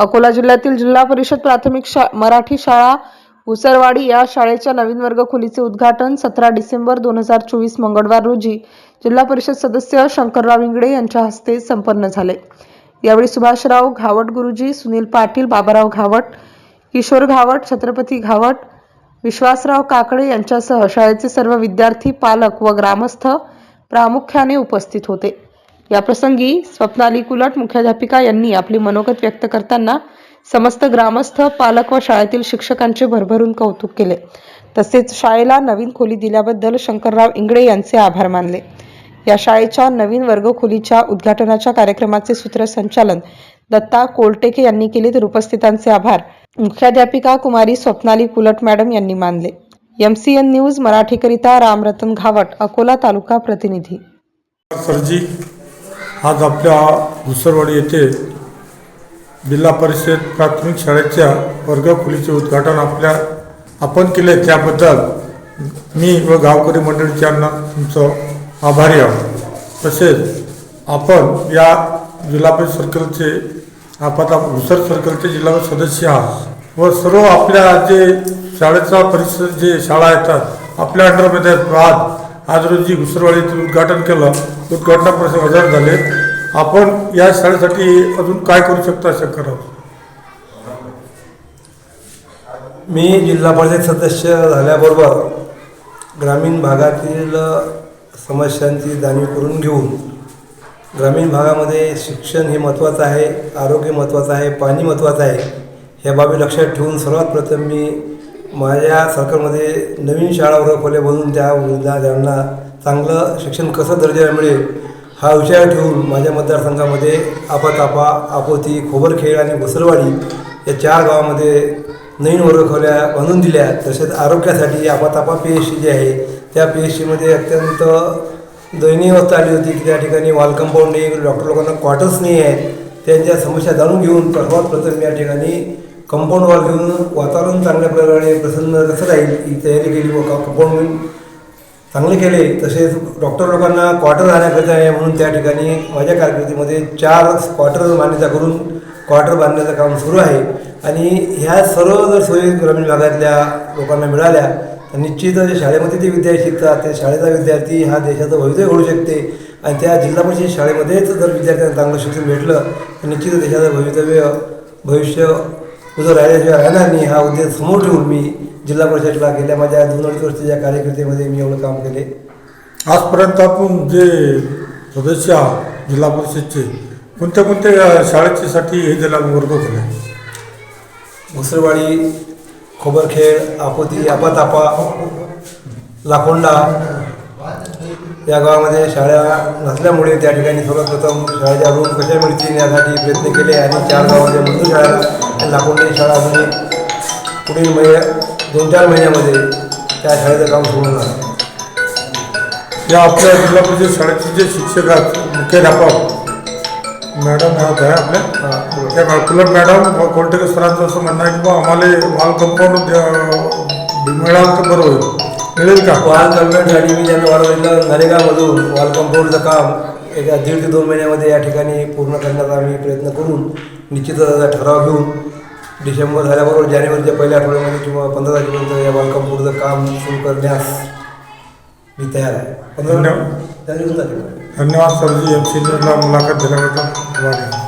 अकोला जिल्ह्यातील जिल्हा परिषद प्राथमिक शा मराठी शाळा उसरवाडी या शाळेच्या नवीन वर्ग खोलीचे उद्घाटन सतरा डिसेंबर दोन हजार चोवीस मंगळवार रोजी जिल्हा परिषद सदस्य शंकरराव इंगडे यांच्या हस्ते संपन्न झाले. यावेळी सुभाषराव घावट गुरुजी सुनील पाटील बाबाराव घावट किशोर घावट छत्रपती घावट विश्वासराव काकडे यांच्यासह शाळेचे सर्व विद्यार्थी पालक व ग्रामस्थ प्रामुख्याने उपस्थित होते. याप्रसंगी स्वप्नाली कुलट मुख्याध्यापिका यांनी आपली मनोगत व्यक्त करताना समस्त ग्रामस्थ पालक व शाळेतील शिक्षकांचे भरभरून कौतुक केले. तसेच शाळेला नवीन खोली दिल्याबद्दल शंकरराव इंगडे यांचे आभार मानले. या शाळेच्या नवीन वर्गखोलीच्या उद्घाटनाच्या कार्यक्रमाचे सूत्रसंचालन दत्ता कोलटेके यांनी केले तर उपस्थितांचे आभार. मुख्याध्यापिका कुमारी स्वप्नाली कुलट मॅडम यांनी मानले. एम सी एन न्यूज मराठीकरिता रामरतन घावट अकोला तालुका प्रतिनिधी. सरजी आज आपल्या घुसरवाडी येथे जिल्हा परिषद प्राथमिक शाळेच्या वर्गखोलीचे उद्घाटन आपल्या आपण केले त्याबद्दल मी व गावकरी मंडळीच्यांना तुमचं आभारी आहोत. तसेच आपण या जिल्हा परिषद सर्कलचे आपण घुसर सर्कलचे जिल्हा सदस्य आहात व सर्व आपल्या जे शाळेचा परिसर जे शाळा येतात आपल्या अंडरमध्ये बाद आज रोजी घुसरवाडीचं उद्घाटन केलं. उद्घाटनापासून हजर झाले. आपण या शाळेसाठी अजून काय करू शकता करा मी जिल्हा परिषद सदस्य झाल्याबरोबर ग्रामीण भागातील समस्यांची जाणीव करून घेऊन ग्रामीण भागामध्ये शिक्षण हे महत्त्वाचं आहे आरोग्य महत्त्वाचं आहे पाणी महत्त्वाचं आहे ह्या बाबी लक्षात ठेवून सर्वात प्रथम मी माझ्या सरकारमध्ये नवीन शाळा वर्गखोल्या बनवून त्या विद्यार्थ्यांना चांगलं शिक्षण कसं दर्जा मिळेल हा विचार ठेवून माझ्या मतदारसंघामध्ये आपातापा आपोती खोबरखेड आणि घुसरवाडी या चार गावामध्ये नवीन वर्गखोल्या बांधून दिल्या. तसेच आरोग्यासाठी आपातापा पी एच सी जी आहे त्या पी एच सीमध्ये अत्यंत दयनीय अवस्था आली होती की त्या ठिकाणी वॉल कंपाऊंड नाही डॉक्टर लोकांना क्वार्टर्स नाही आहेत त्यांच्या समस्या जाणून घेऊन सर्वात प्रथम या ठिकाणी कंपाऊंड वॉल घेऊन वातावरण चांगल्या प्रकारे प्रसन्न कसं राहील ही तयारी केली व कंपाऊंड चांगले केले तसेच डॉक्टर लोकांना क्वार्टर राहण्याकरिता आहे म्हणून त्या ठिकाणी माझ्या कारकिर्दीमध्ये चार क्वार्टर मान्यता करून क्वार्टर बांधण्याचं काम सुरू आहे. आणि ह्या सर्व जर सोयी ग्रामीण भागातल्या लोकांना मिळाल्या तर निश्चितच जे शाळेमध्ये जे विद्यार्थी शिकतात ते शाळेचा विद्यार्थी हा देशाचं भवितव्य घडू शकते. आणि त्या जिल्हा परिषद शाळेमध्येच जर विद्यार्थ्यांना चांगलं शिक्षण भेटलं तर निश्चितच देशाचं भवितव्य भविष्य उजं राहिल्याशिवाय राहणार नाही हा उद्देश समोर ठेवून मी जिल्हा परिषदला गेल्या माझ्या दोन अडीच वर्षाच्या कार्यकर्तेमध्ये मी एवढं काम केले. आजपर्यंत आपण जे सदस्य आहात जिल्हा परिषदचे कोणत्या कोणत्या शाळेच्यासाठी हे दिला वर्ग खोले घुसरवाडी खोबरखेड आपोती आपातापा लाखोंडा या गावामध्ये शाळा नसल्यामुळे त्या ठिकाणी सर्वप्रथम शाळेच्या रूम कशा मिळतील यासाठी प्रयत्न केले आणि चार गावामध्ये मंजूर शाळा लाखोंडा ही शाळा अजून पुढील महिन्या दोन चार महिन्यामध्ये त्या शाळेचं काम सुरू होणार. या आपल्या जिल्हा परिषद शाळेचे जे शिक्षक आहेत मुख्याध्यापक मॅडम आहेत आहे आपल्या हा, त्या कुलट मॅडम कोलटेकर सरांचं असं म्हणणं आहे की बा आम्हाला वाल कंपाऊंड मिळालं तर बरं होईल. मिळेल का? वाल कन्व्हर्टसाठी मी ज्यांना वाढवलेलं. नरेगामधून वाल कंपाऊंडचं काम एका दीड ते दोन महिन्यामध्ये या ठिकाणी पूर्ण करण्याचा आम्ही प्रयत्न करून निश्चितच ठराव घेऊन डिसेंबर झाल्याबरोबर जानेवारीच्या पहिल्या आठवड्यामध्ये किंवा पंधरा तारखेपर्यंत या वाल कंपाऊंडचं काम सुरू करण्यास मी तयार आहे. पंधरा धन्यवाद. सरजी. एम सी मुलाखत दिल्याबद्दल धन्यवाद.